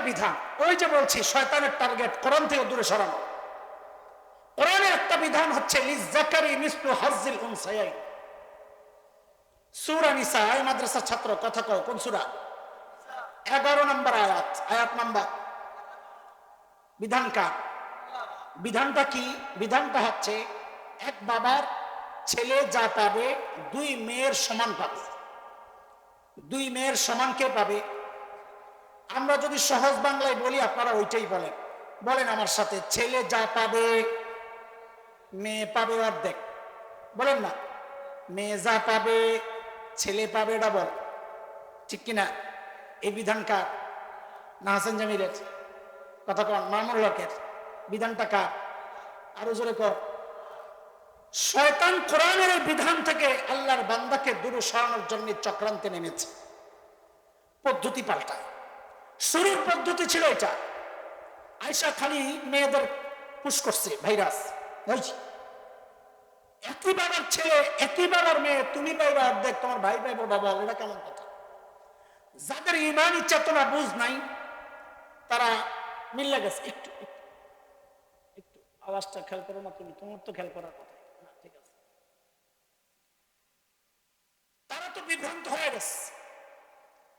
একটা বিধান ওই যে বলছি, শয়তানের টার্গেট কোরআন থেকে দূরে সরানো। কোরআনের একটা বিধান হচ্ছে মাদ্রাসার ছাত্র, কথা কও, কোন সূরা? এগারো নম্বর আয়াত আয়াত নাম্বার। বিধান কার? বিধানটা কি? বিধানটা হচ্ছে, এক বাবার ছেলে যা পাবে, দুই মেয়ের সমান পাবে। দুই মেয়ের সমান কে পাবে? আমরা যদি সহজ বাংলায় বলি, আপনারা ওইটাই বলেন। বলেন আমার সাথে, ছেলে যা পাবে, মেয়ে পাবে অর্ধেক। বলেন না। মেয়ে যা পাবে, ছেলে পাবে ডাবল ঠিক কিনা? এই বিধান কার? না হাসান জামিলের? কথা কন মামুর হকের। বিধানটা কার? আরও জোরে কর। শয়তান কোরআনের বিধান থেকে আল্লাহর বান্দাকে দূরে সরানোর জন্য চক্রান্তে নেমেছে। পদ্ধতি পাল্টায়। শুরুর পদ্ধতি ছিল এটা। আয়সা খালি মেয়েদের পুশ করছে ভাইরাস একই বাবার ছেলে, একই বাবার মেয়ে, তুমি পাইবা অর্ধেক তোমার ভাই পাইবো, বাবা এটা কেমন কথা? যাদের ইমান ইমানই চেতনা বুঝ নাই, তারা মিল্লে গেছে, একটু একটু আওয়াজটা খেয়াল করো না তুমি, তোমার তো খেয়াল করার কথা। ঠিক আছে। তারা তো বিভ্রান্ত হয়ে গেছে।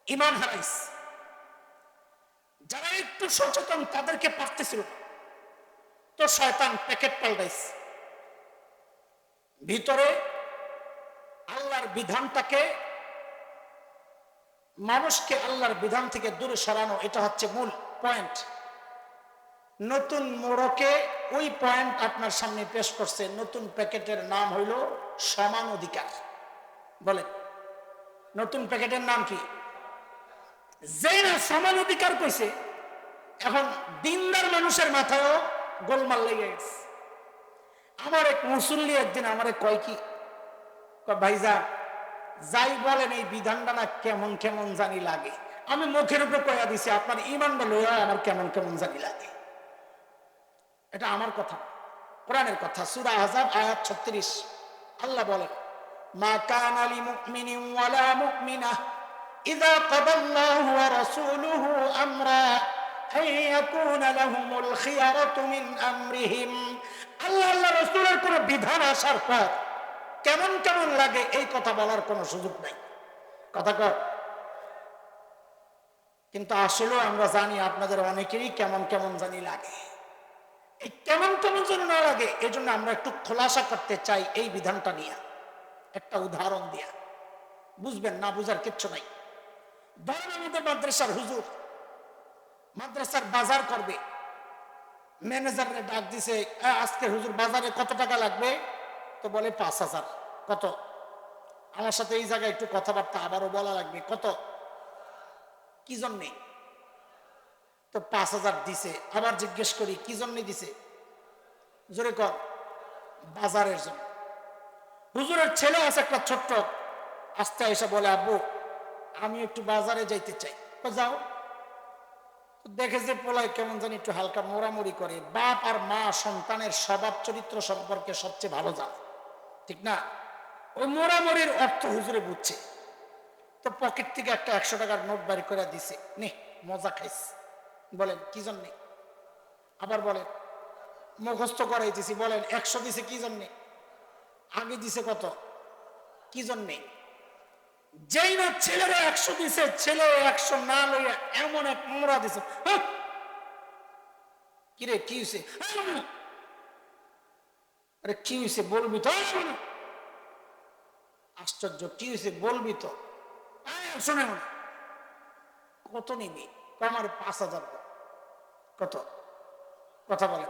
ইমান হারাইস যারা একটু সচেতন, তাদেরকে পারতেছিল তো শয়তান প্যাকেট পাল্টাইছে। ভিতরে আল্লাহর বিধানটাকে, মানুষকে আল্লাহর বিধান থেকে দূরে সরানো, এটা হচ্ছে মূল পয়েন্ট নতুন মোড়কে ওই পয়েন্ট আপনার সামনে পেশ করছে। নতুন প্যাকেটের নাম হইল সমান অধিকার। বলেন, নতুন প্যাকেটের নাম কি? যে না সমান অধিকার কইছে। এখন দিনদার মানুষের মাথায়ও গোলমাল লেগে গেছে। আমার এক মুসল্লি একদিন আমারে কয় কি কয়, ভাইজান যাই বলেন এই বিধানটা না কেমন কেমন জানি লাগে। আমি মুখের উপরে কয়া দিছি আপনার ইমানটা লইয়া আমার কেমন কেমন জানি লাগে। এটা আমার কথা। কোরআনের কথা। সূরা আযাব আয়াত 36 আল্লাহ বলেন মা কানা লি মুমিনিন ওয়ালা মুমিনাহ ইযা কাদাল্লাহু ওয়া রাসূলুহু আমরা আন ইয়াকুনা লাহুমুল খিয়ারাতু মিন আমরিহিম। আল্লাহ আল্লাহ রাসূলের কোন বিধান আসার পর কেমন কেমন লাগে এই কথা বলার কোনো সুযোগ নাই। কথা কর কিন্তু আসলেও আমরা জানি আপনাদের অনেকেরই কেমন কেমন জানি লাগে। এই কেমন কেমন যেন না লাগে এই জন্য আমরা একটু খোলাসা করতে চাই এই বিধানটা নিয়ে। একটা উদাহরণ দিয়া। বুঝবেন, না বুঝার কিচ্ছু নাই। ধরেন আমাদের মাদ্রাসার হুজুর। মাদ্রাসার বাজার করবে। ম্যানেজারে ডাক দিছে আজকে হুজুর বাজারে কত টাকা লাগবে? তো বলে, পাঁচ হাজার। কত? আমার সাথে এই জায়গায় একটু কথাবার্তা আবারও বলা লাগবে। কত? কি জন্যে? তো পাঁচ হাজার দিছে। আবার জিজ্ঞেস করি, কি জন্যে দিছে? জোরে কর, বাজারের জন্য। হুজুরের ছেলে আছে একটা ছোট্ট। আস্তে এসে বলে, আব্বু আমি একটু বাজারে যাইতে চাই। যাও। দেখে যে পোলায় কেমন জানি একটু হালকা মোড়ামুড়ি করে। বাপ আর মা সন্তানের স্বভাব চরিত্র সম্পর্কে সবচেয়ে ভালো জানে। ঠিক না? ওই মোড়ামুড়ির অর্থ হুজুরে বুঝছে। তো পকেট থেকে একটা একশো টাকার নোট বাড়ি করে দিছে। নে, মজা খাইস। বলেন, কি জন্যে? আবার বলেন, মুখস্থ করাইতেছি। বলেন, একশো দিছে কি জন্যে? আগে দিছে কত? কি জন্যে? যেই না ছেলেরা একশো দিছে, ছেলে একশো না লইয়া এমন এক মোড়া দিছে। কিরে, কি হয়েছে আরে কি হয়েছে বলবি তো? আশ্চর্য, কি হয়েছে বলবি তো? শোনে। কত নিবি? আমার পাঁচ হাজার কত? কথা বলে,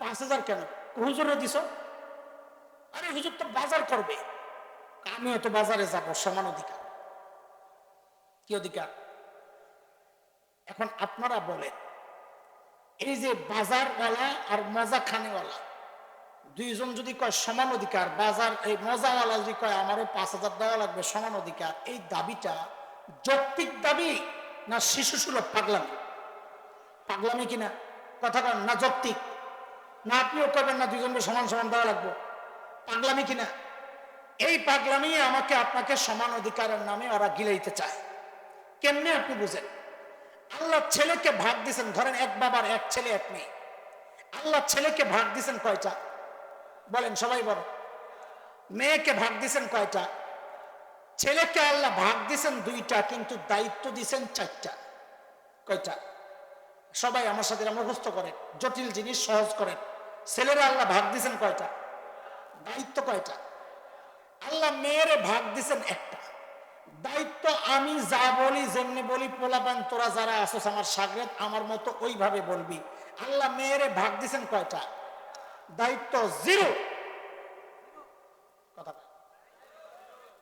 পাঁচ হাজার কেন? হুজুরে দিছ? আরে, হুজুর তো বাজার করবে। আমিও তো বাজারে যাব, সমান অধিকার। কি অধিকার? এখন আপনারা বলেন, এই যে বাজারওয়ালা আর মজা খানেওয়ালা, দুইজন যদি কয় সমান অধিকার, বাজার, এই মজাওয়ালা যদি কয় আমারও পাঁচ হাজার দেওয়া লাগবে, সমান অধিকার, এই দাবিটা যৌক্তিক দাবি না শিশু সুলভ পাগলামি পাগলামি কিনা কথা কন, না যৌক্তিক? না আপনিও করবেন না দুজনকে সমান সমান দেওয়া লাগবে? পাগলামি কিনা এই পাগলামি আমাকে আপনাকে সমান অধিকারের নামে ওরা গিলাইতে চায়। কেমনে আপনি বুঝেন? আল্লাহ ছেলেকে ভাগ দিছেন, ধরেন এক বাবার এক ছেলে, এক মেয়ে। আল্লাহ ছেলেকে ভাগ দিছেন কয়টা? বলেন সবাই বলো মেয়েকে ভাগ দিছেন কয়টা? ছেলেকে আল্লাহ ভাগ দিছেন দুইটা, কিন্তু দায়িত্ব দিছেন চারটা। কয়টা? সবাই আমার সাথে মুখস্থ করেন, জটিল জিনিস সহজ করেন। ছেলেরা আল্লাহ ভাগ দিছেন কয়টা? দায়িত্ব কয়টা? আল্লাহ মেয়েরে ভাগ দিছেন একটা। দায়িত্ব আমি যা বলি, যেমনি বলি, পোলাপান, তোরা যারা আসোস আমার সাগরেত, আমার মতো ওইভাবে বলবি। আল্লাহ মেয়েরে ভাগ দিছেন কয়টা? দায়িত্ব জিরো।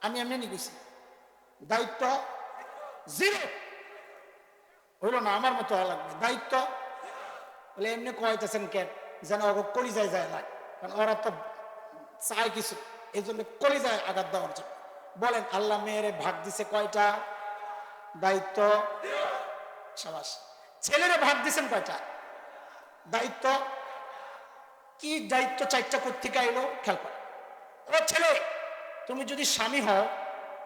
আমি এমনি নিয়েছি দায়িত্ব জিরো। হইল না, আমার মতো হওয়া লাগবে। দায়িত্ব বলে এমনি কয়তেছেন কেন যেন ওকে কলিজায় যায় না কারণ ওরা তো চায় কিছু। এই জন্য কলিজায় আঘাত দেওয়ার জন্য বলেন, আল্লাহ মেয়েরে ভাগ দিছে কয়টা? দায়িত্ব? সাবাস। ছেলেরে ভাগ দিছেন কয়টা? দায়িত্ব? কি দায়িত্ব চারটা কোথেকে আইলো? খেয়াল কর। ও ছেলে, তুমি যদি স্বামী হও,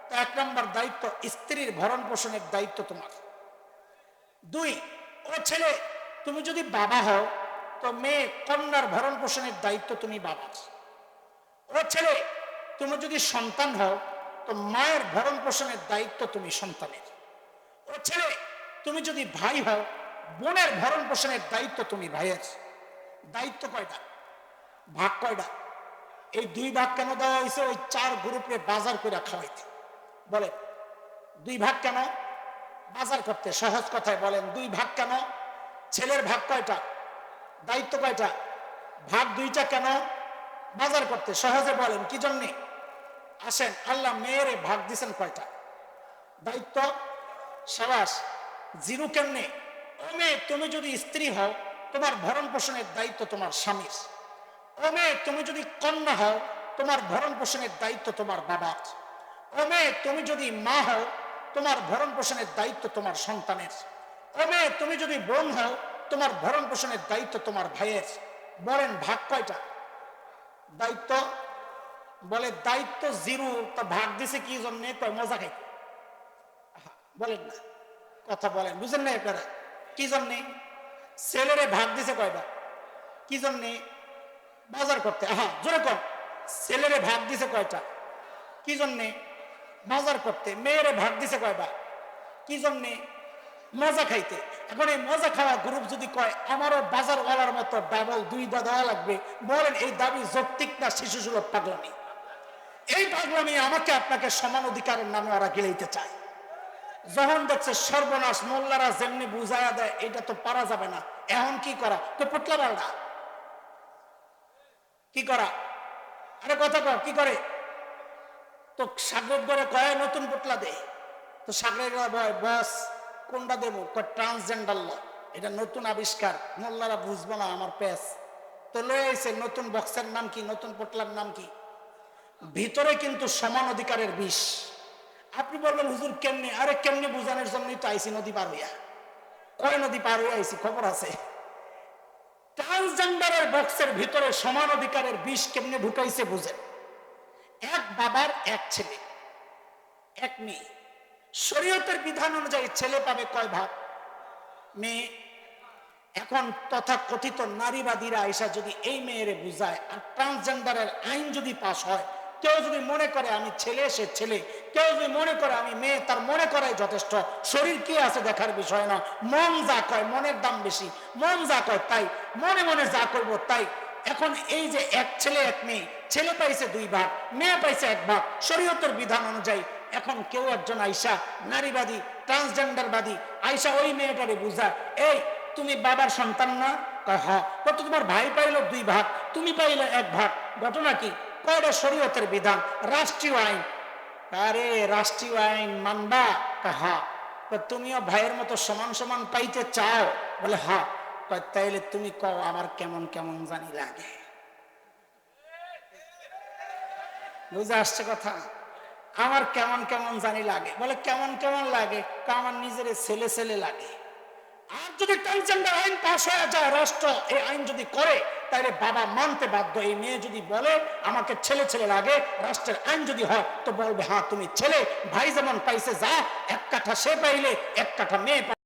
তো এক নম্বর দায়িত্ব স্ত্রীর ভরণ পোষণের দায়িত্ব তোমার। দুই, ও ছেলে, তুমি যদি বাবা হও, তো মেয়ে কন্যার ভরণ পোষণের দায়িত্ব তুমি বাবার। ও ছেলে তুমি যদি সন্তান হও, তো মায়ের ভরণ পোষণের দায়িত্ব তুমি সন্তানের। ও ছেলে, তুমি যদি ভাই হও, বোনের ভরণ পোষণের দায়িত্ব তুমি ভাইয়ের। দায়িত্ব কয়টা? ভাগ কয়টা? এই দুই ভাগ কেন দেওয়া হয়েছে? ওই চার গ্রুপে বাজার করে খাওয়াইতে। বলে দুই ভাগ কেন? বাজার করতে। সহজ কথায় বলেন, দুই ভাগ কেন? ছেলের ভাগ কয়টা? দায়িত্ব কয়টা? ভাগ দুইটা কেন? বাজার করতে। সহজে বলেন, কি জন্যে? আসেন, আল্লাহ মেয়েরে ভাগ দিছেন কয়টা? দায়িত্ব সাবাস জিরু কেমনে? ও মেয়ে, তুমি যদি স্ত্রী হও, তোমার ভরণ পোষণের দায়িত্ব তোমার স্বামীর। ও মেয়ে, তুমি যদি কন্যা হও, তোমার ভরণ পোষণের দায়িত্ব তোমার বাবার। ও মেয়ে, তুমি যদি মা হও, তোমার ভরণ পোষণের দায়িত্ব তোমার সন্তানের। ও মেয়ে, তুমি যদি বোন হও, তোমার ভরণ পোষণের দায়িত্ব তোমার ভাইয়ের। বলেন, ভাগ কয়টা? দায়িত্ব বলে দায়িত্ব জিরো তা ভাগ দিছে কি জন্য? কয় মজা আহা, বলেন না কথা বলেন বুঝেন না আপনারা? কি জন্যে? ছেলেরে ভাগ দিছে কয়টা কি জন্যে? বাজার করতে। আহা জোরে কর ছেলেরে ভাগ দিছে কয়টা? কি জন্যে? বাজার করতে। মেয়েরে ভাগ দিছে কয়টা কি জন্যে? মজা খাইতে। এখন এই মজা খাওয়া গ্রুপ যদি কয় আমারও বাজার ওয়ালার মতো ডাবল দুইটা দেওয়া লাগবে। বলেন এই দাবি যৌক্তিক না শিশু সুলভ পাগলামি? এই পাগলামি আমাকে আপনাকে সমান অধিকারের নামে ওরা গিলাইতে চায়। যখন দেখছে সর্বনাশ, মোল্লারা যেমনি বুঝাইয়া দেয় এটা তো পারা যাবে না। এখন কি করা? তো পুটলা বালডা। কি করা? আরে কথা কর কি করে? তো সাগর করে কয়, নতুন পুটলা দে। তো সাগরের বস, কোনটা দেবো? Transgender law. এটা নতুন আবিষ্কার। মোল্লারা বুঝব না আমার পেস তো লয়ে আইছে, নতুন বক্সের নাম কি, নতুন পুটলার নাম কি? ভিতরে কিন্তু সমান অধিকারের বিষ। আপনি বলবেন, হুজুর, কেমনে? আরে, কেমনে বুঝানোর জন্যই তো আইসি নদী পার হইয়া। কয় নদী পার হইয়া আইসি খবর আছে? ট্রান্সজেন্ডারের বক্সের ভিতরে সমান অধিকারের বিষ কেমনে ঢুকাইছে বুঝেন। এক বাবার এক ছেলে, এক মেয়ে। শরীয়তের বিধান অনুযায়ী ছেলে পাবে কয় ভাগ? মেয়ে। এখন তথা কথিত নারীবাদীরা এসা যদি এই মেয়েরে বুঝায়, আর ট্রান্সজেন্ডারের আইন যদি পাশ হয় কেউ যদি মনে করে আমি ছেলে, সে ছেলে। কেউ যদি মনে করে আমি মেয়ে, তার মনে করাই যথেষ্ট। শরীর কি আছে দেখার বিষয় না। মন যা কয়, মনের দাম বেশি। মন যা কয়, তাই। মনে মনে যা করব, তাই। এখন এই যে এক ছেলে, এক মেয়ে, ছেলে পাইছে দুই ভাগ, মেয়ে পাইছে এক ভাগ, শরীয়তের বিধান অনুযায়ী এখন কেউ একজন আইসা নারীবাদী ট্রান্সজেন্ডারবাদী আইসা ওই মেয়েটারে বুঝা, এই, তুমি বাবার সন্তান না? হ্যাঁ তোমার ভাই পাইলো দুই ভাগ, তুমি পাইলে এক ভাগ। ঘটনা কি? কয়টা শরীয়তের বিধান, রাষ্ট্রীয় আইন। আরে, রাষ্ট্রীয় আইন মানবা? হ্যাঁ তুমিও ভাইয়ের মতো সমান সমান পাইতে চাও? বলে কয়, তাইলে তুমি কও, আমার কেমন কেমন জানি লাগে। বুঝে আসছে কথা? আমার কেমন কেমন জানি লাগে। বলে, কেমন কেমন লাগে? আমার নিজের ছেলে ছেলে লাগে। আর যদি ট্রান্সজেন্ডার আইন পাশ হয়ে যায়, রাষ্ট্র এই আইন যদি করে তাহলে বাবা মানতে বাধ্য, এই মেয়ে যদি বলে আমাকে ছেলে ছেলে লাগে, রাষ্ট্রের আইন যদি হয়, তো বলবে হ্যাঁ তুমি ছেলে, ভাই যেমন পাইছে যা, এক কাঠা সে পাইলে, এক কাঠা মেয়ে।